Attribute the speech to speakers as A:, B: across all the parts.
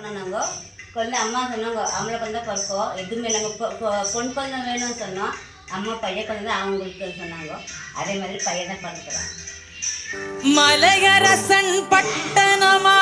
A: நாங்க குழந்தை அம்மா சொன்னாங்க ஆம்பளை குழந்தை பிறக்கும் எதுவுமே நாங்கள் பொன் குழந்தை வேணும்னு சொன்னோம் அம்மா பையன் குழந்தை அவங்களுக்கு சொன்னாங்க. அதே மாதிரி பையனை தான் பிறக்கிறான்
B: மலையரசன் பட்டணமா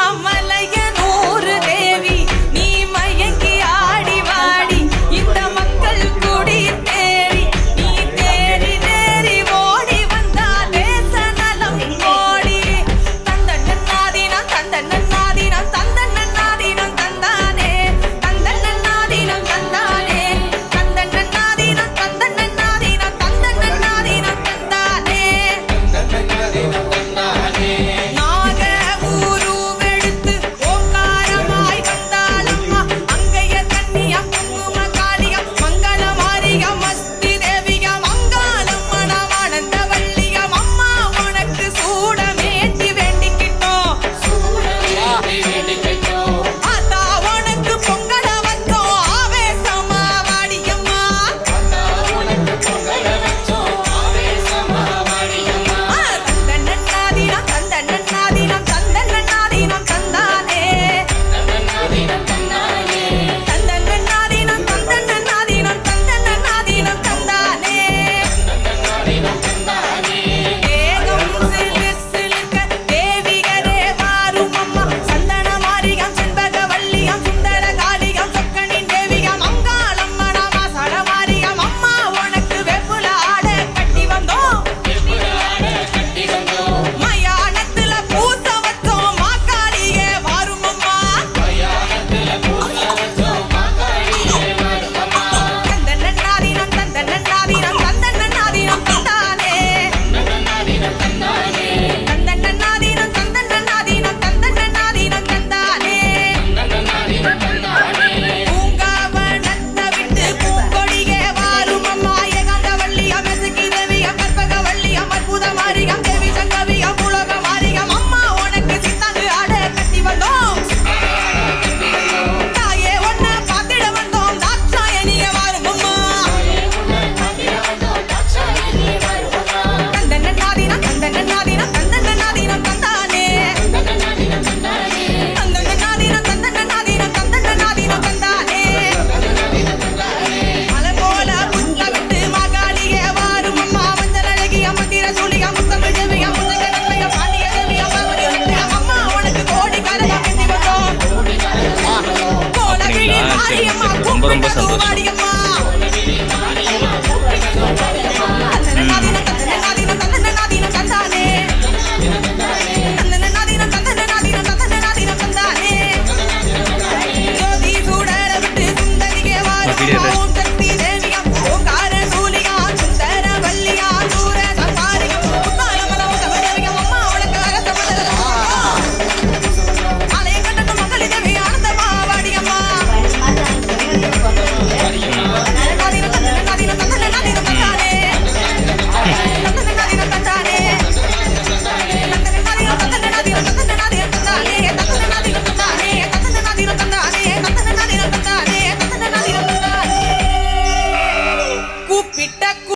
B: Bosan.